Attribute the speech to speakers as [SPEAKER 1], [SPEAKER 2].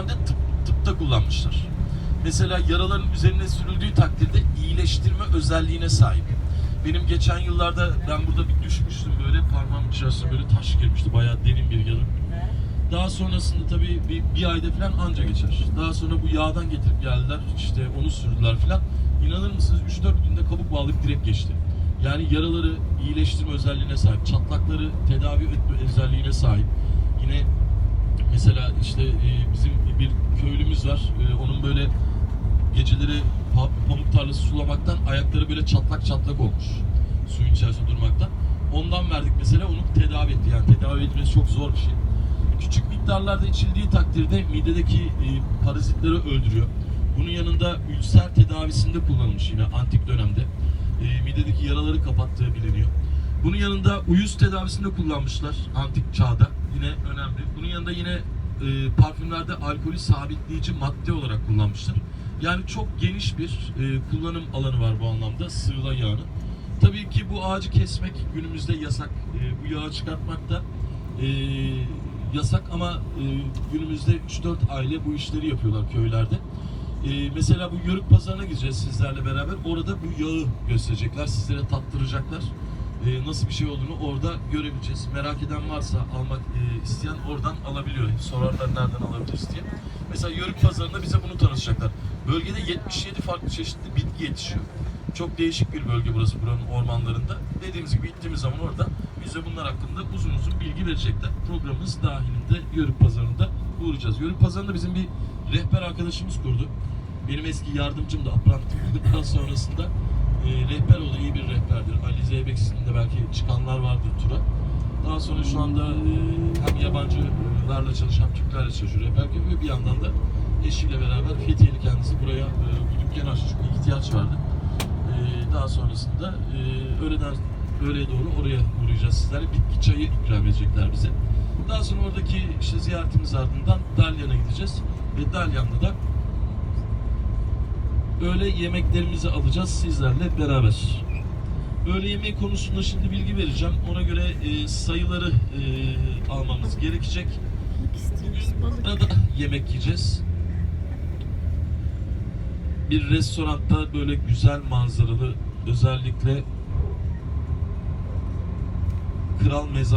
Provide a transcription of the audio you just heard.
[SPEAKER 1] dönemde tıp, tıpta kullanmışlar. Mesela yaraların üzerine sürüldüğü takdirde iyileştirme özelliğine sahip. Benim geçen yıllarda ben burada bir düşmüştüm böyle parmağım içerisine böyle taş girmişti bayağı derin bir yara. Daha sonrasında tabii bir, bir ayda falan anca geçer. Daha sonra bu yağdan getirip geldiler işte onu sürdüler falan. İnanır mısınız 3-4 günde kabuk bağlayıp direkt geçti. Yani yaraları iyileştirme özelliğine sahip, çatlakları tedavi etme özelliğine sahip. Yine mesela işte e, bizim köylümüz var. E, onun böyle geceleri pa- pamuk tarlası sulamaktan ayakları böyle çatlak çatlak olmuş. Suyun içerisinde durmaktan. Ondan verdik mesela onu tedavi etti. Yani tedavi etmesi çok zor bir şey. Küçük miktarlarda içildiği takdirde midedeki e, parazitleri öldürüyor. Bunun yanında ülser tedavisinde kullanılmış yine antik dönemde. E, midedeki yaraları kapattığı biliniyor. Bunun yanında uyuz tedavisinde kullanmışlar antik çağda. Yine önemli. Bunun yanında yine e, parfümlerde alkolü sabitleyici madde olarak kullanmışlar. Yani çok geniş bir e, kullanım alanı var bu anlamda sığla yağının. Tabii ki bu ağacı kesmek günümüzde yasak. E, bu yağı çıkartmak da e, yasak ama e, günümüzde 3-4 aile bu işleri yapıyorlar köylerde. E, mesela bu Yörük Pazarı'na gideceğiz sizlerle beraber. Orada bu yağı gösterecekler, sizlere tattıracaklar. E, nasıl bir şey olduğunu orada görebileceğiz. Merak eden varsa almak e, isteyen oradan alabiliyor. Sorarlar nereden alabiliriz diye. Mesela Yörük Pazarı'nda bize bunu tanıtacaklar. Bölgede 77 farklı çeşitli bitki yetişiyor. Çok değişik bir bölge burası buranın ormanlarında. Dediğimiz gibi gittiğimiz zaman orada bize bunlar hakkında uzun uzun bilgi verecekler. Programımız dahilinde Yörük Pazarı'nda uğrayacağız. Yörük Pazarı'nda bizim bir rehber arkadaşımız kurdu. Benim eski yardımcım da aprantıdan sonrasında e, rehber oldu. iyi bir rehberdir. Ali Zeybek isminde belki çıkanlar vardır tura. Daha sonra şu anda e, hem yabancılarla çalışan Türklerle çalışıyor. Rehber yapıyor. Bir yandan da eşiyle beraber Fethiyeli kendisi buraya e, bu dükkanı açtı. Çünkü ihtiyaç vardı. Ee, daha sonrasında e, öğleden öğleye doğru oraya uğrayacağız sizlerle. Bitki çayı ikram edecekler bize. Daha sonra oradaki işte ziyaretimiz ardından Dalyan'a gideceğiz. Ve Dalyan'da da öğle yemeklerimizi alacağız sizlerle beraber. Öğle yemeği konusunda şimdi bilgi vereceğim. Ona göre e, sayıları e, almamız gerekecek. Bugün burada yemek yiyeceğiz. Bir restoranda böyle güzel manzaralı özellikle kral mezarı